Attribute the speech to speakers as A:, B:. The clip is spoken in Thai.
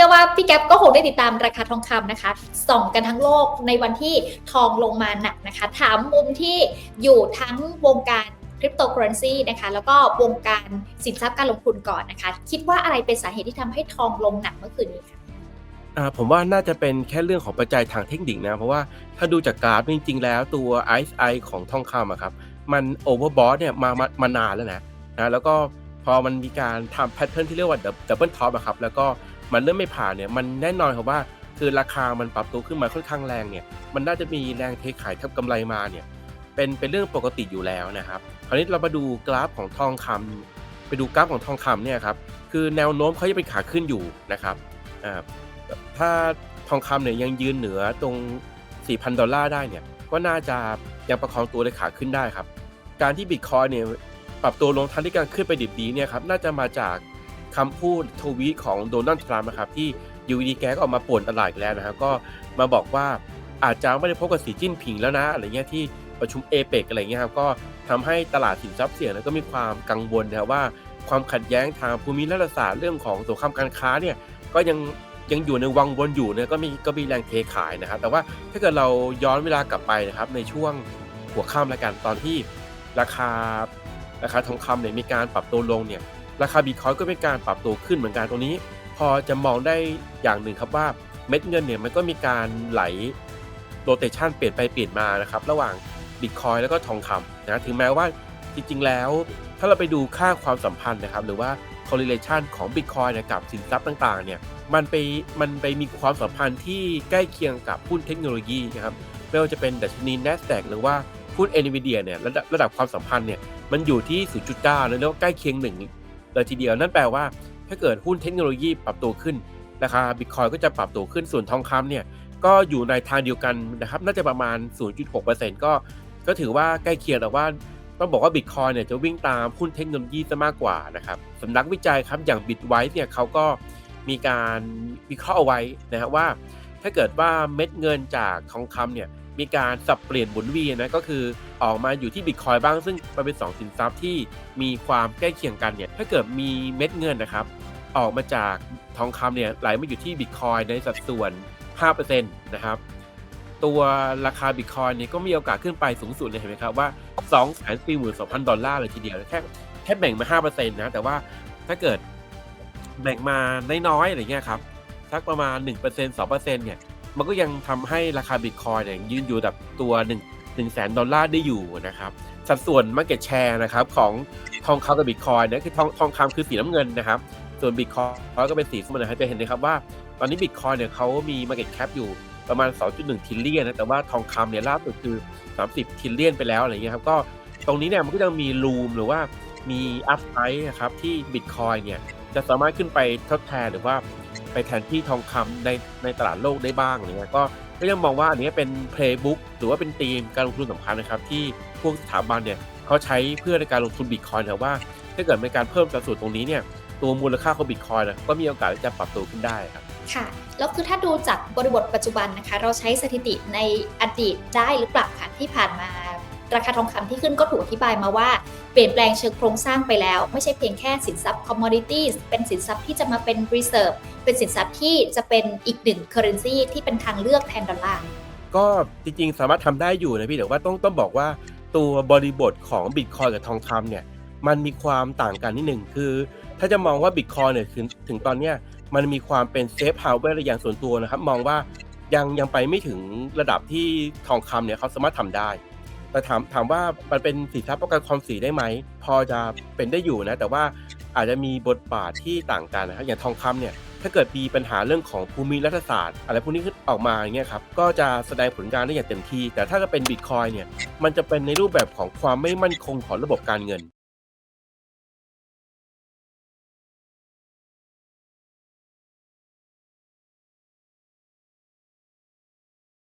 A: ชื่อว่าพี่แก๊ปก็คงได้ติดตามราคาทองคำนะคะส่องกันทั้งโลกในวันที่ทองลงมาหนักนะคะ ถามมุมที่อยู่ทั้งวงการคริปโตเคอเรนซีนะคะแล้วก็วงการสินทรัพย์การลงทุนก่อนนะคะ คิดว่าอะไรเป็นสาเหตุที่ทำให้ทองลงหนักเมื่อคืนนี้คะ
B: ผมว่าน่าจะเป็นแค่เรื่องของปัจจัยทางเทคนิคนะ เพราะว่าถ้าดูจากกราฟจริง ๆ แล้วตัว RSI ของทองคำอะครับมันโอเวอร์บอทเนี่ยมามามานานแล้วนะนะแล้วก็พอมันมีการทำแพทเทิร์นที่เรียกว่าดับเบิลท็อปอะครับแล้วก็ มันเริ่มไม่ผ่านเนี่ยมันแน่นอนครับว่าคือราคามันปรับตัวขึ้นมาค่อนข้างแรงเนี่ยมันน่าจะมีแรงเทขายทับกำไรมาเนี่ยเป็นเป็นเรื่องปกติอยู่แล้วนะครับคราวนี้เรามาดูกราฟของทองคำไปดูกราฟของทองคำเนี่ยครับคือแนวโน้มเขาจะเป็นขาขึ้นอยู่นะครับอ่าถ้าทองคำเนี่ยยังยืนเหนือตรง 4,000 ดอลลาร์ได้เนี่ยก็น่าจะยังประคองตัวในขาขึ้นได้ครับ การที่บิตคอยเนี่ยปรับตัวลงทันที่การขึ้นไปดิบดีเนี่ยครับน่าจะมาจาก คำพูดทวีตของโดนัลด์ทรัมป์นะครับที่อยูดีแกก็ออกมาป่วนตลาดแล้วนะครับก็มาบอกว่าอาจจะไม่ได้พบกับสีจิ้นผิงแล้วนะอะไรเงี้ยที่ประชุมเอเปกอะไรเงี้ยครับก็ทำให้ตลาดสินทรัพย์เสี่ยงแล้วก็มีความกังวลนะครับว่าความขัดแย้งทางภูมิรัฐศาสตร์เรื่องของสงครามการค้าเนี่ยก็ยังยังอยู่ในวังวนอยู่เนี่ยก็มีก็มีแรงเทขายนะครับ แต่ว่าถ้าเกิดเราย้อนเวลากลับไปนะครับในช่วงหัวค่ำแล้วกันตอนที่ราคาราคาทองคำเนี่ยมีการปรับตัวลงเนี่ย ราคาบิตคอยก็เป็นการปรับตัวขึ้นเหมือนกันตรงนี้ พอจะมองได้อย่างหนึ่งครับว่าเม็ดเงินเนี่ยมันก็มีการไหลโรเตชันเปลี่ยนไปเปลี่ยนมานะครับระหว่างบิตคอยแล้วก็ทองคำนะถึงแม้ว่าจริงๆแล้ว ถ้าเราไปดูค่าความสัมพันธ์นะครับหรือว่า correlation ของ Bitcoin เนี่ยกับสินทรัพย์ต่างๆเนี่ยมันไปมันไปมีความสัมพันธ์ที่ใกล้เคียงกับหุ้นเทคโนโลยีนะครับไม่ว่าจะเป็นดัชนี NASDAQ หรือว่าหุ้น NVIDIA เนี่ยระดับระดับความสัมพันธ์เนี่ยมันอยู่ที่ 0.9 แล้วเรียกว่าใกล้เคียงหนึ่ง เลยทีเดียวนั่นแปลว่า ถ้าเกิดหุ้นเทคโนโลยีปรับตัวขึ้นราคา Bitcoin ก็จะปรับตัวขึ้นส่วนทองคำเนี่ยก็อยู่ในทางเดียวกันนะครับน่าจะประมาณ 0.6%ก็ก็ถือว่าใกล้เคียงแต่ว่าต้องบอกว่า Bitcoin เนี่ยจะวิ่งตามหุ้นเทคโนโลยีซะมากกว่านะครับสำนักวิจัยครับอย่าง Bitwise เนี่ยเขาก็มีการวิเคราะห์เอาไว้นะครับว่า ถ้าเกิดว่าเม็ดเงินจากทองคำเนี่ย มีการสับเปลี่ยนหมุนเวียนนะก็คือออกมาอยู่ที่ Bitcoin บ้าง ซึ่งมันเป็น 2 สินทรัพย์ที่มีความใกล้เคียงกันเนี่ยถ้าเกิดมีเม็ดเงินนะครับ ออกมาจากทองคำเนี่ยไหลมาอยู่ที่ Bitcoin ในสัดส่วน 5%นะครับตัวราคาบิตคอยเนี่ยก็มีโอกาสขึ้นไปสูงสุดเลยเห็นไหมครับว่า 2 4 2 0 0 0 ดอลลาร์เลยทีเดียวแค่แค่แบ่งมา 5%นะแต่ว่าถ้าเกิดแบ่งมาน้อยๆอะไรเงี้ยครับสักประมาณ 1% 2%เนี่ย มันก็ยังทำให้ราคาบิตคอยเนี่ยยืนอยู่แบบตัว1 1แสนดอลลาร์ได้อยู่นะครับ สัดส่วน Market Share นะครับของทองคำกับบิตคอยเนี่ยคือทองทองคำคือสีน้ำเงินนะครับ ส่วนบิตคอยก็เป็นสีส้มนะครับจะเห็นเลยครับว่าตอนนี้บิตคอยเนี่ยเขามี Market Cap อยู่ประมาณ 2.1ทิลเลียนนะแต่ว่าทองคำเนี่ยล่าสุดคือ 30ทิลเลียนไปแล้วอะไรเงี้ยครับก็ตรงนี้เนี่ยมันก็ยังมีรูมหรือว่ามีอัพไซด์นะครับที่บิตคอยเนี่ยจะสามารถขึ้นไปทดแทนหรือว่า ไปแทนที่ทองคำในในตลาดโลกได้บ้างอะไรเงี้ยก็ก็ยังมองว่าอันนี้เป็นเพลย์บุ๊กหรือว่าเป็นธีมการลงทุนสำคัญนะครับ ที่พวกสถาบันเนี่ยเขาใช้เพื่อในการลงทุนบิตคอยนะว่า ถ้าเกิดมีการเพิ่มสัดส่วนตรงนี้เนี่ยตัวมูลค่าของบิตคอยนะก็มีโอกาสที่จะปรับตัวขึ้นได้ครับ
A: ค่ะแล้วคือถ้าดูจากบริบทปัจจุบันนะคะ เราใช้สถิติในอดีตได้หรือเปล่าคะที่ผ่านมา ราคาทองคำที่ขึ้นก็ถูกอธิบายมาว่า เปลี่ยนแปลงเชิงโครงสร้างไปแล้ว ไม่ใช่เพียงแค่สินทรัพย์ commodities เป็นสินทรัพย์ที่จะมาเป็น reserve เป็นสินทรัพย์ที่จะเป็นอีกหนึ่ง currency ที่เป็นทางเลือกแทนดอลลาร์
B: ก็จริงๆ สามารถทำได้อยู่นะพี่แต่ว่าต้องต้องบอกว่าตัวบริบทของบิตคอยกับทองคำเนี่ยมันมีความต่างกันนิดหนึ่งคือ ถ้าจะมองว่าบิตคอยเนี่ยถึงถึงตอนเนี้ยมันมีความเป็นเซฟเฮาส์ไว้อย่างส่วนตัวนะครับ มองว่ายังยังไปไม่ถึงระดับที่ทองคำเนี่ยเขาสามารถทำได้ แต่ถามถามว่ามันเป็นสินทรัพย์ประกันความเสี่ยงได้ไหม พอจะเป็นได้อยู่นะ แต่ว่าอาจจะมีบทบาทที่ต่างกันนะครับอย่างทองคำเนี่ยถ้าเกิดมีปัญหาเรื่องของภูมิรัฐศาสตร์ อะไรพวกนี้ขึ้นออกมาอย่างเงี้ยครับก็จะแสดงผลงานได้อย่างเต็มที่ แต่ถ้าจะเป็นบิตคอยเนี่ยมันจะเป็นในรูปแบบของความไม่มั่นคงของระบบการเงิน